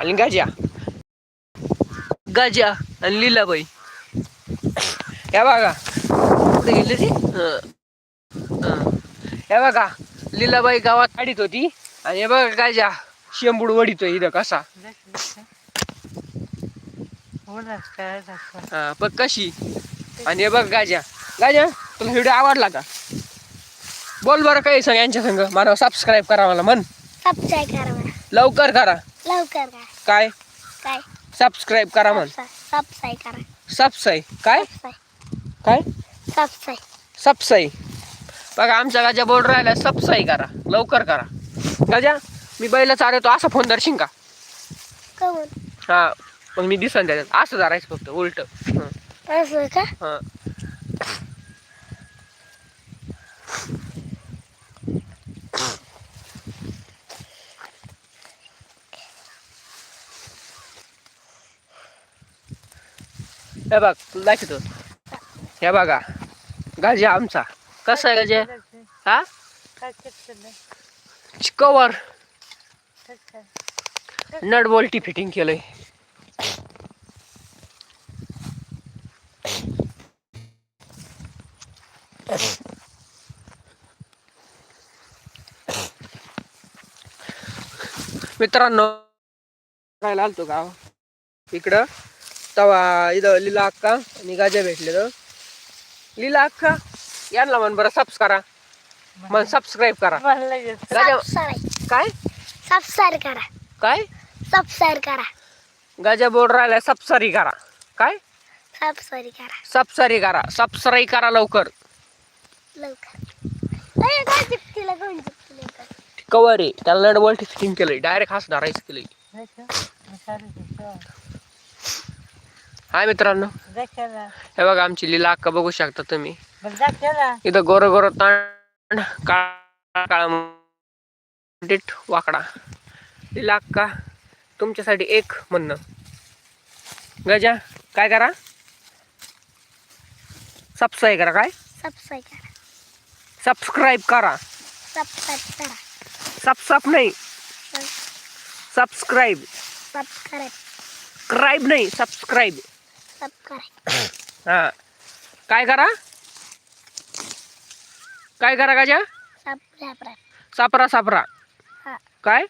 आणि गाज्या गाज्या आणि लीलाबाई. या बघा. कुठे गेली ती? हं. हं. हे बघा लीलाबाई गावात काढीत होती. आणि हे बघा गाज्या शेंबूड वडीतोय इथं कसा. हा बघ कशी. आणि हे बघ गाज्या गाज्या तुला व्हिडिओ आवडला का? बोल बरं काही सांग यांच्या संग. मला सबस्क्राईब करा मला मन सबस्क्राईब करा लवकर करा. लवकर करा काय? काय? सबस्क्राईब करा म्हण. सबस्क्राईब करा. सबसाई काय? काय? सबस्क्राईब सबसाई बघा आमच्या गाज्या बोर्ड राहिला सबसाई करा. लवकर करा. गाज्या मी बैल चालवतो असं फोन दर्शिन का? हा मग मी दिसन त्याच्यात. असं धरायचं फक्त उलट. असं का? हा. हे बघ तुला दाखवतो. हे बघा गाजा आमचा. कसा आहे गाजा? हा? कवर. नट बोल्टी फिटिंग केलंय. मित्रांनो राहायला आलतो गाव. इकडं. तवा इथं लिला अक्का आणि गाजा भेटले तर. लिला अक्का यांना म्हण बरं सबस करा. मन सबस्क्राईब करा. गाजा काय? सबस्क्राईब करा. काय? सबस्क्राईब करा. गाजा बोर्ड राहिला सबसरी करा. काय? सबस्क्राईब करा. सबसरी करा. सबसराई करा लवकर. लवकर? कवर आहे. त्याला नट बोल्ट फिटिंग केलंय. डायरेक्ट हाच धरायचं केलंय हाय मित्रांनो. हे बघा आमची लीला अक्का बघू शकता तुम्ही. इथं गोर गोर ताण काळा वाकडा. लीला अक्का तुमच्यासाठी एक म्हणणं. गजा काय करा? सबस्क्राईब करा काय? सबस्क्राईब करा. सबस्क्राईब करा. सबस्क्राईब करा. सब सब नाही सबस्क्राईब. सबस्क्राईब. क्राईब नाही सबस्क्राईब. हा. काय करा? काय करा गाजा? सापरा सापरा. काय?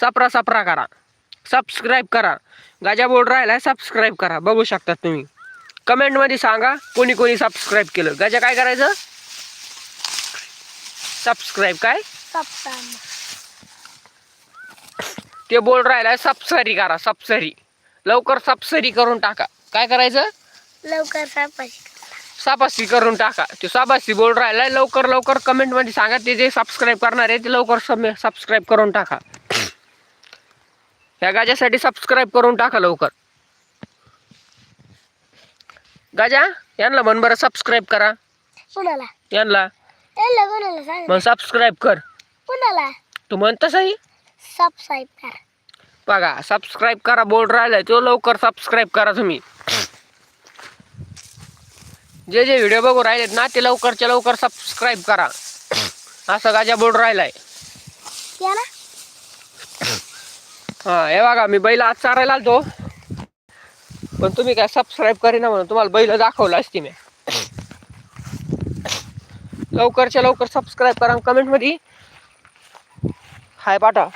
सापरा. सापरा करा. सबस्क्राईब करा. गाजा बोर्ड राहिलाय सबस्क्राईब करा. बघू शकता तुम्ही. कमेंटमध्ये सांगा कोणी कोणी सबस्क्राईब केलं. गाजा काय करायचं? सबस्क्राईब काय? ते बोर्ड राहिलाय सबसरी करा सबसरी लवकर सबसरी करून टाका. काय करायचं? लवकर सापाशी साबासी करून टाका. ते साबासी बोर्ड राहिलाय लवकर लवकर कमेंटमध्ये सांगा. ते जे सबस्क्राईब करणार आहे ते लवकर सबस्क्राईब करून टाका. ह्या गाजासाठी सबस्क्राईब करून टाका लवकर. गाजा यांना म्हण बरं सबस्क्राईब करा. कुणाला? यांना. त्याला कोणाला सांग मग सबस्क्राईब कर. कुणाला? तू म्हणत सही सबस्क्राईब करा. बघा सबस्क्राईब करा बोर्ड राहिलाय तो लवकर सबस्क्राईब करा तुम्ही. जे जे व्हिडिओ बघू राहिलेत ना ते लवकरच्या लवकर सबस्क्राईब करा. असं गाजा बोर्ड राहिलाय. हा हे बघा मी बैल आज चारायला आलतो. पण तुम्ही काय सबस्क्राईब करीना म्हणून तुम्हाला बैल दाखवलं असती मी. लवकरच्या लवकर सबस्क्राईब करा कमेंटमध्ये. हाय पाठवा.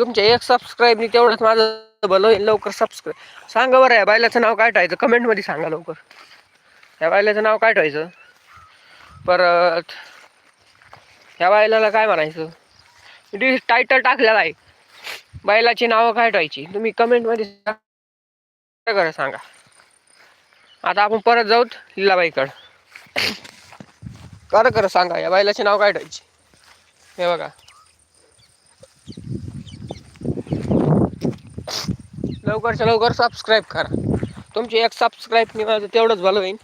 तुमच्या एक सबस्क्राईबनी तेवढंच माझं भलं होईल लवकर सबस्क्राईब सांगा बरं या बैलाचं नाव काय ठेवायचं? कमेंटमध्ये सांगा लवकर. या बायलाचं नाव काय ठेवायचं? परत ह्या बायलाला काय म्हणायचं? डी टायटल टाकलेला आहे. बैलाची नावं काय ठेवायची? तुम्ही कमेंटमध्ये सांगा सांगा. आता आपण परत जाऊत लिलाबाईकडं. कर खरं सांगा या बायलाचे नाव काय ठेवायचे? हे बघा. लवकरच्या लवकर सबस्क्राईब करा. तुमची एक सबस्क्राईब माझं तेवढंच भलं होईल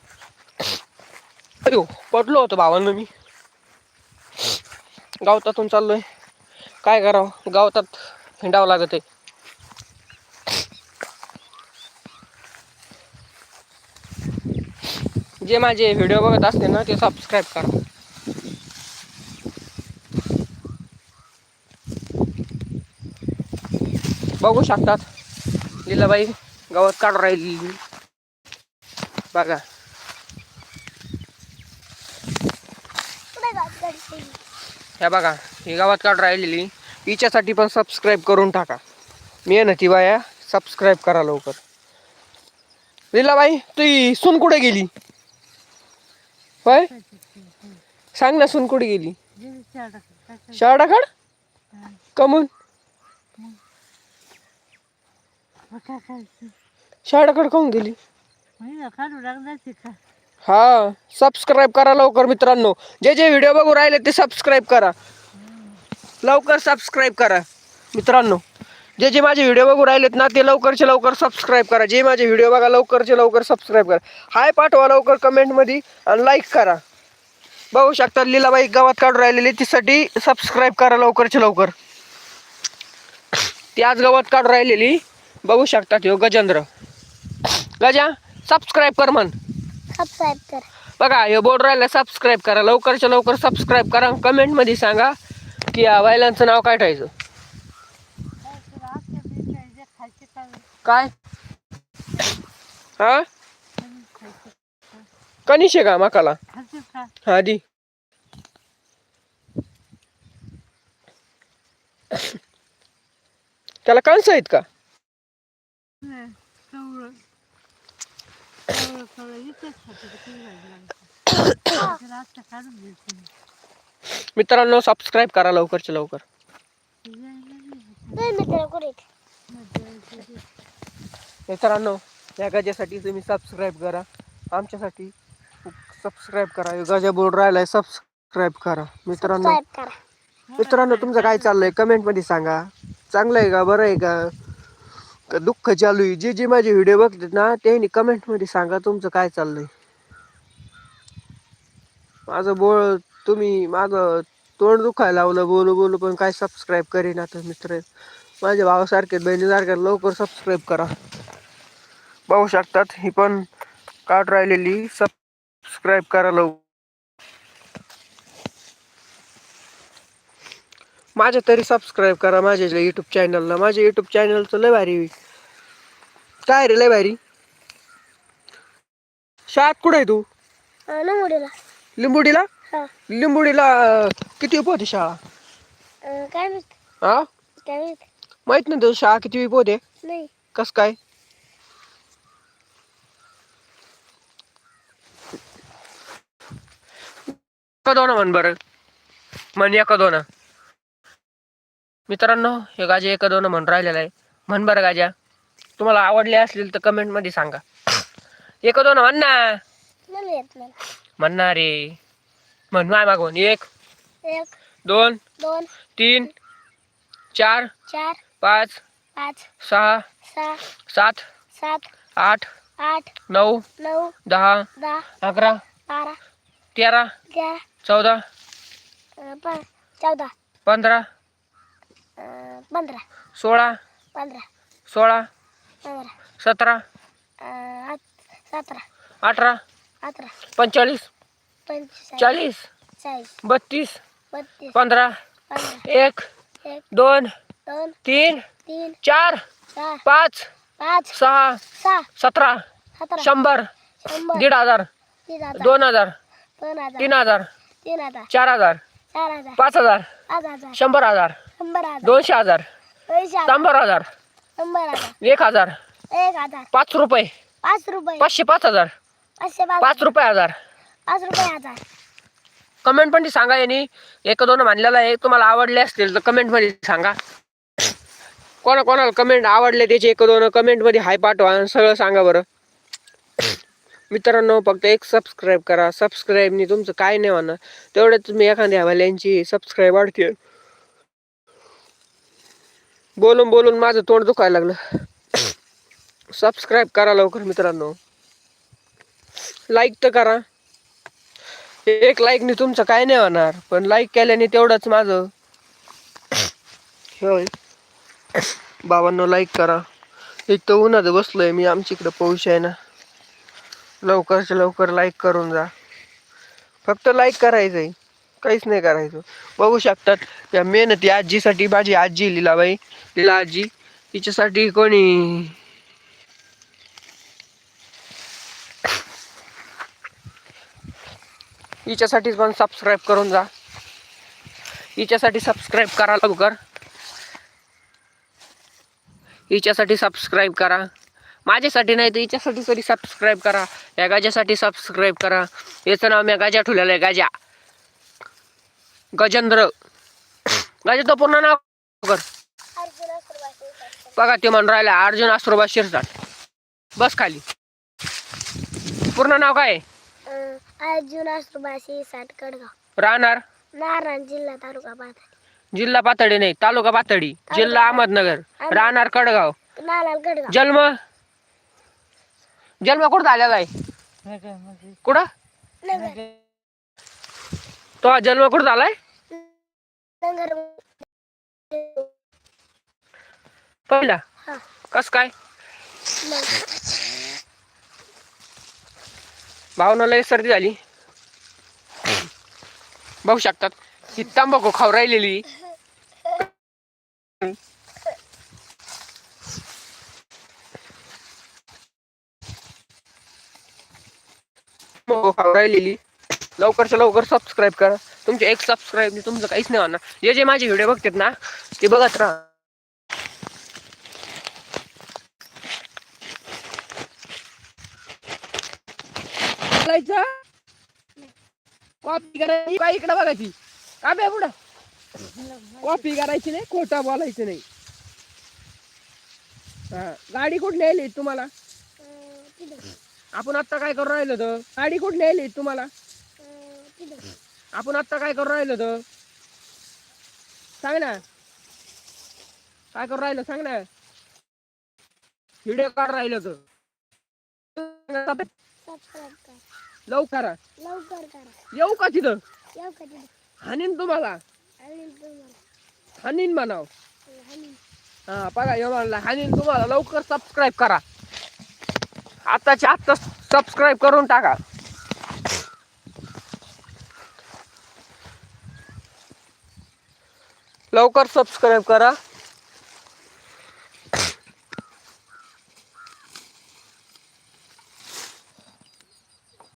अयो पडलो होतो भावानं मी. गावतातून चाललोय. काय करावं? गावतात हिंडावं लागत आहे. जे माझे व्हिडिओ बघत असते ना ते सबस्क्राईब करा. बघू शकतात. लीलाबाई गवत काढून राहिली. बघा? ह्या बघा ही गावात काढून राहिलेली. हिच्यासाठी पण सबस्क्राईब करून टाका. मी आहे ना ती बाया सबस्क्राईब करा लवकर. लीलाबाई तुझी सून कुठे गेली? होय? सांग ना सून कुठे गेली? शाळाकड कमून? शाळेकडे काहून गेली? हा सबस्क्राईब करा लवकर मित्रांनो. जे जे व्हिडिओ बघू राहिले ते सबस्क्राईब करा. लवकर सबस्क्राईब करा. मित्रांनो जे जे माझे व्हिडिओ बघू राहिलेत ना ते लवकरचे लवकर सबस्क्राईब करा. जे माझे व्हिडिओ बघा लवकरचे लवकर सबस्क्राईब करा. हाय पाठवा लवकर कमेंटमध्ये आणि लाईक करा. बघू शकता लीलाबाई गावात काढून राहिलेली तिसाठी सबस्क्राईब करा लवकरचे लवकर. ती आज गावात काढून राहिलेली. बघू शकतात ह्यो गजेंद्र. गजा सबस्क्राईब कर म्हण. सबस्क्राईब कर. बघा हे बोर्ड राहिला सबस्क्राईब करा. लवकरच्या लवकर सबस्क्राईब करा. कमेंटमध्ये सांगा की या वायलांचं नाव काय ठेवायचं? काय? हा? कनिशे का मकाला? हा दी. त्याला कांस आहेत का? मित्रांनो सबस्क्राईब करा लवकरच्या लवकर? मित्रांनो या गजासाठी तुम्ही सबस्क्राईब करा आमच्यासाठी सबस्क्राईब करा गजा बोर्ड राहिलाय सबस्क्राईब करा मित्रांनो मित्रांनो तुमचं काय चाललंय कमेंटमध्ये सांगा चांगलं आहे का बरं आहे का का दुःख चालू आहे. जे जे माझे व्हिडिओ बघतात ना त्यांनी कमेंटमध्ये सांगा तुमचं काय चाललंय. माझं बोळ तुम्ही माझं तोंड दुखायला लावलं बोलू बोलू पण काय सबस्क्राईब करीन आता मित्र. माझ्या भावासारखे बहिणीसारखे लवकर सबस्क्राईब करा. पाहू शकतात ही पण काट राहिलेली. सबस्क्राईब करा लवकर. माझ्या तरी सबस्क्राईब करा माझ्या युट्यूब चॅनलला माझ्या युट्यूब चॅनलचं लय भारी. काय रे लय भारी? शाळेत कुठे आहे तू? लिंबुडीला. हा. लिंबुडीला अं, किती होती शाळा? काय माहीत? हा? माहीत? नाही तुझं शाळा किती होते नाही. कस काय? दोन म्हण बरं. म्हण एका दोन. मित्रांनो हे गाजे एका दोन म्हण राहिलेलं आहे. म्हण बरं गाजा. तुम्हाला आवडले असतील तर कमेंटमध्ये सांगा. एक दोन म्हण ना. मला येत मला म्हणणार रे. म्हण माय मागून. एक दोन दोन तीन चार चार पाच पाच सहा सहा सात सात आठ आठ नऊ नऊ दहा दहा अकरा बारा तेरा तेरा चौदा चौदा. पंधरा अं, पंधरा. सोळा. पंधरा. सोळा. पंधरा. सतरा. अं, सतरा. अठरा. अठरा. पंचेचाळीस. पंचेचाळीस. चाळीस. चाळीस. बत्तीस. बत्तीस. पंधरा. पंधरा. एक. एक. दोन. दोन. तीन. तीन. चार. चार. पाच. पाच. सहा. सहा. सतरा. सतरा. शंभर. शंभर. दीड हजार. तीन हजार. दोन हजार. दोन हजार. तीन हजार. तीन हजार. चार हजार. चार हजार. पाच हजार. पाच हजार. शंभर हजार. शंभर हजार. दोनशे हजार. दोनशे हजार. शंभर हजार. शंभर हजार. एक हजार. एक हजार. पाच रुपये. पाच रुपये. पाचशे पाच हजार. पाचशे पाच पाच रुपये. हजार. पाच रुपये हजार. कमेंट पण सांगा यांनी. एक दोन मानलेला आहे. तुम्हाला आवडले असतील तर कमेंटमध्ये सांगा. कोणा कोणाला कमेंट आवडले त्याचे एक दोन कमेंटमध्ये हाय पाठवा आणि सगळं सांगा बरं. मित्रांनो फक्त एक सबस्क्राईब करा. सबस्क्राईबनी तुमचं काय नाही होणार. तेवढंच तुम्ही एखाद्या हवाल्यांची सबस्क्राईब वाढते बोलून बोलून माझं तोंड दुखायला लागलं. सबस्क्राईब करा लवकर मित्रांनो. लाईक तर करा. एक लाईकने तुमचं काय नाही होणार पण लाईक केल्याने तेवढंच माझं. होय. बाबांनो लाईक करा. एक तर उन्हात बसलोय मी आमच्या इकडं पाऊस आहे ना. लवकरच्या लवकर लाईक करून जा. फक्त लाईक करायचं आहे काहीच नाही करायचं. बघू शकतात या मेहनती आजीसाठी माझी आजी लिलाबाई. लिला आजी हिच्यासाठी कोणी? हिच्यासाठी पण सबस्क्राईब करून जा. हिच्यासाठी सबस्क्राईब करा लवकर. हिच्यासाठी सबस्क्राईब करा. माझ्यासाठी नाही तर हिच्यासाठी तरी सबस्क्राईब करा. या गाज्यासाठी सबस्क्राईब करा. याचं नाव मी गाज्या ठेवलेलं आहे गाज्या. गजेंद्र. गाजा तो पूर्ण नाव कर. बघा ते म्हणून राहिला अर्जुन आश्रोबा शिरसाट. बस खाली. पूर्ण नाव काय? अर्जुन अस्त्रबाजी साठ कडगाव राहणार? नारायण जिल्हा तालुका पाथरी जिल्हा पातळी नाही तालुका पातळी जिल्हा अहमदनगर. राहणार कडगाव जन्म? जन्म कुठं झालेला आहे? कुठं? तो जन्म कुठं झालाय? पहिला. कस काय? नगर भावना लय सर्दी झाली. बघू शकतात. ही तंबाखू खाऊ राहिलेली. खाऊ राहिलेली. लवकरच्या लवकर सबस्क्राईब करा. तुमचे एक सबस्क्राईब तुमचं काहीच नाही होणार. जे जे माझे व्हिडिओ बघतात ना ते बघत राहा. बोलायचं? कॉपी करायची? का इकडे बघायची? का बे पुढं. कॉपी करायची नाही खोटा बोलायचं नाही. हा गाडी कुठली आली तुम्हाला? आपण आता काय करू राहिलो तर? गाडी कुठली आली तुम्हाला? आपण आता काय करू राहिलो तर सांग ना. काय करू राहिलो सांग ना. व्हिडिओ काढ राहिलो तर लवकर येऊ का तिथं? हानीन तुम्हाला. हानीन म्हणाव. हा बघा येऊ म्हणला हानीन तुम्हाला. लवकर सबस्क्राईब करा. आताच्या आत्ता सबस्क्राईब करून टाका. लवकर सबस्क्राईब करा.